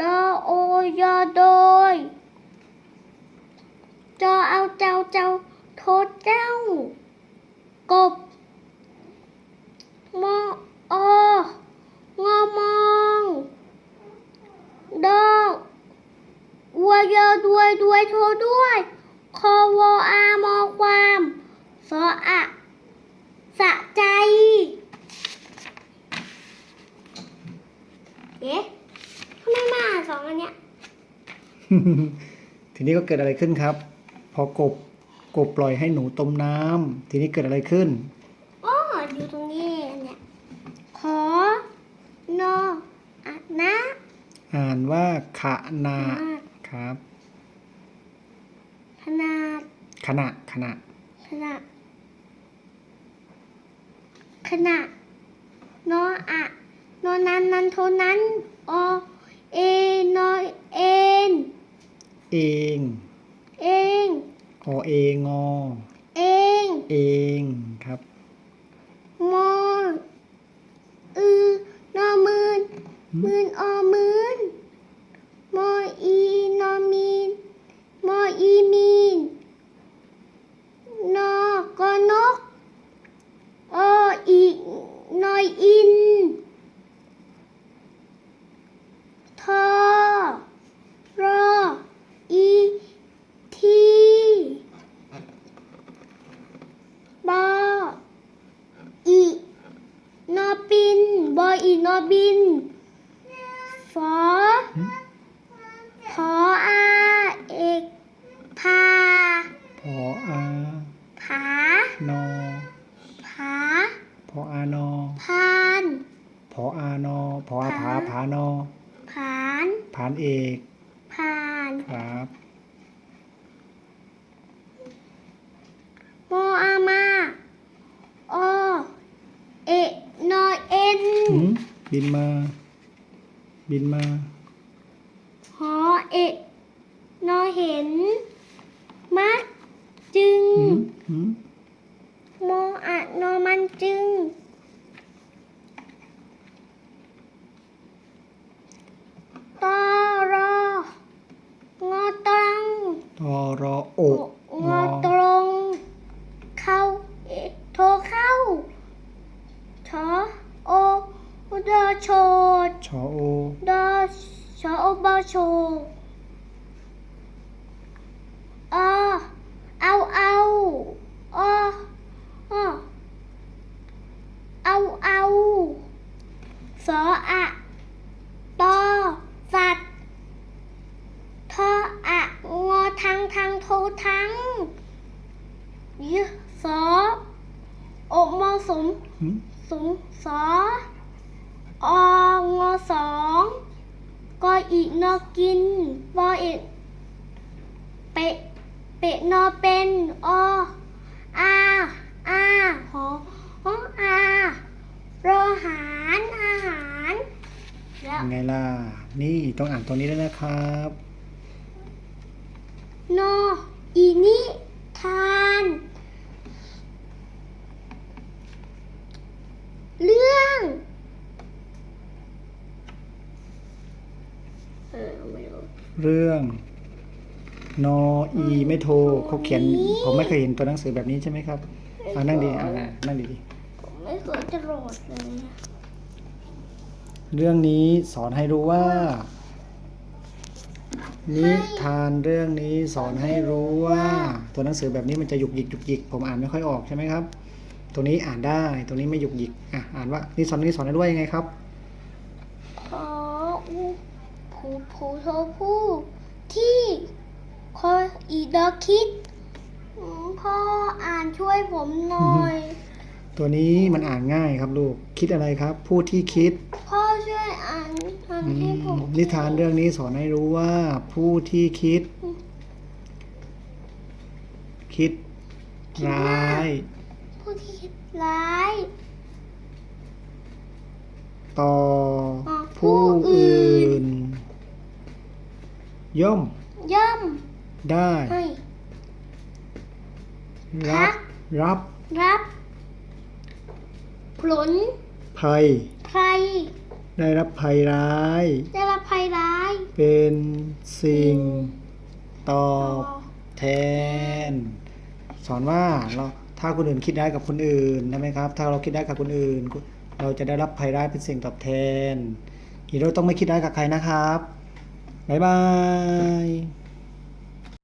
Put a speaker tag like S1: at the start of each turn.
S1: ยอโดย จอเอาเจ้าเจ้าโทษเจ้า กบมออองอมองดอวัวยอด้วยด้วยโทด้วย คอวออามอความสออะสะใจ เอ๊ะ มาอ่านสองอันเนี้ย
S2: ทีนี้ก็เกิดอะไรขึ้นครับ พอกบกบปล่อยให้หนูต้มน้ำทีนี้เกิดอะไรขึ้น
S1: อ๋ออยู่ตรงนี้อันเนี่ย ขอนออะนะ
S2: อ่านว่าขะนา
S1: นาด
S2: ครับ
S1: ขนาด
S2: ขณะขณะ
S1: ขนาดขนาดนออะนอนั้นนั้นโทนั้น อ เอนอเอน
S2: เอง
S1: เอง
S2: อเองอ
S1: เอง
S2: เองครับ
S1: มออือนอมืนมืนอมืนมออีนอมีนมออีมีนนอกอนกออีนอยอินทอรออีทีบอ อีนอปินบออีนอ บินฟอพออาเอกพา
S2: พออา
S1: ผาน
S2: อ
S1: ผา
S2: พออานอ
S1: พาน
S2: พออานอพออาผาผานอ
S1: ผาน
S2: ผานเอก
S1: พาน
S2: ครับ
S1: โมอามาโอเอะนอเอ็น
S2: หืม บินมา บินมา
S1: หอเอะนอเห็น มักจึง
S2: หืมหืม
S1: โมอะนอมันจึง ตอรองอตัง
S2: ตอรอโอก
S1: งอตรง เข้าเอะโทรเข้าชอโอ ดอโชด
S2: ชอโอ
S1: ดอชอโอบอโชอเอาเอาอออเอาเอาสออะตอสัตว์ทออะงอทังทังโททังยสอโอมอสม
S2: หืม
S1: สงสอองอสองกออีกนอกินบอเอกเปะเปะนอเป็นออาอาหอหออารอหารอาหารแล้ว
S2: ยังไงล่ะ นี่ต้องอ่านตรงนี้ด้วยนะครับ
S1: นออีนิทาน เรื่อง เออไม่รู้
S2: เรื่องนออีไม่โทรเขาเขียน ผมไม่เคยเห็นตัวหนังสือแบบนี้ใช่ไหมครับอ่านั่งดีอ่านั่งดีดี
S1: ผมไม่เคยจะโหลดเลย
S2: เรื่องนี้สอนให้รู้ว่า นิทานเรื่องนี้สอนให้รู้ว่า ตัวหนังสือแบบนี้มันจะหยุกหยิกหยุกหยิกผมอ่านไม่ค่อยออกใช่ไหมครับ ตัวนี้อ่านได้ตัวนี้ไม่หยุกหยิกอะอ่านว่านี่สอนนี่สอนให้รู้ว่ายังไงครับ
S1: ขออู ผูผูโทผู้ที่คออีดอคิดอืมพ่ออ่านช่วยผมหน่อย
S2: ตัวนี้มันอ่านง่ายครับลูก คิดอะไรครับ ผู้ที่คิด
S1: พ่อช่วยอ่านอ่าน
S2: อื
S1: ให้
S2: ม
S1: ผม
S2: นิทานเรื่องนี้สอนให้รู้ว่า ผู้ที่คิด คิด ร้าย
S1: ผู้ที่คิดร้าย
S2: ต่อ
S1: ต่อผู้
S2: ผู้
S1: อื่
S2: อื่
S1: น
S2: น ย่อม
S1: ย่อม
S2: ได้
S1: ให้
S2: รับรับ
S1: รับ ผล
S2: ภัย
S1: ภัย
S2: ได้รับภัยร้าย
S1: ได้รับภัยร้าย
S2: เป็นสิ่งตอบแทน สอนว่าเราถ้าคนอื่นคิดได้กับคนอื่นใช่ไหมครับ ถ้าเราคิดได้กับคนอื่น เราจะได้รับภัยร้ายเป็นสิ่งตอบแทนฮีโร่ต้องไม่คิดได้กับใครนะครับ บ๊ายบาย